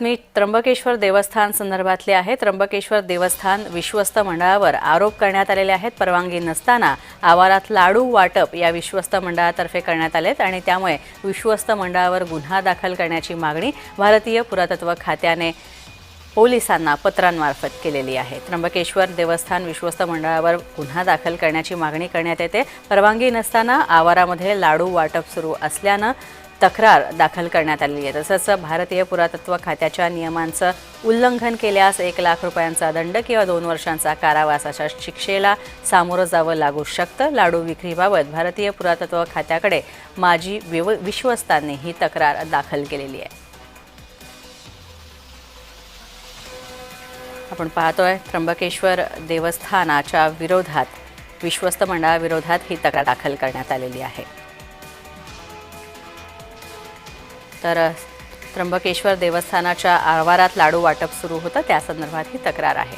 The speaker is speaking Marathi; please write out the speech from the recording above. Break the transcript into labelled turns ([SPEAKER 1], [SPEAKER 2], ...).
[SPEAKER 1] मी त्र्यंबकेश्वर देवस्थान संदर्भातले आहे त्र्यंबकेश्वर देवस्थान विश्वस्त मंडळावर आरोप करण्यात आलेले आहेत. परवानगी नसताना आवारात लाडू वाटप या विश्वस्त मंडळातर्फे करण्यात आलेत आणि त्यामुळे विश्वस्त मंडळावर गुन्हा दाखल करण्याची मागणी भारतीय पुरातत्व खात्याने पोलिसांना पत्रांमार्फत केलेली आहे. त्र्यंबकेश्वर देवस्थान विश्वस्त मंडळावर गुन्हा दाखल करण्याची मागणी करण्यात येते. परवानगी नसताना आवारामध्ये लाडू वाटप सुरू असल्यानं तक्रार दाखल करण्यात आलेली आहे. तसंच भारतीय पुरातत्व खात्याच्या नियमांचं उल्लंघन केल्यास एक लाख रुपयांचा दंड किंवा दोन वर्षांचा कारावास अशा शिक्षेला सामोरं जावं लागू शकतं. लाडू विक्रीबाबत भारतीय पुरातत्व खात्याकडे माजी विव विश्वस्तांनी ही तक्रार दाखल केलेली आहे. आपण पाहतोय त्र्यंबकेश्वर देवस्थानाच्या विरोधात विश्वस्त मंडळाविरोधात ही तक्रार दाखल करण्यात आलेली आहे. तर त्र्यंबकेश्वर देवस्थानाच्या आवारात लाडू वाटप सुरू होतं. त्या संदर्भात ही तक्रार आहे.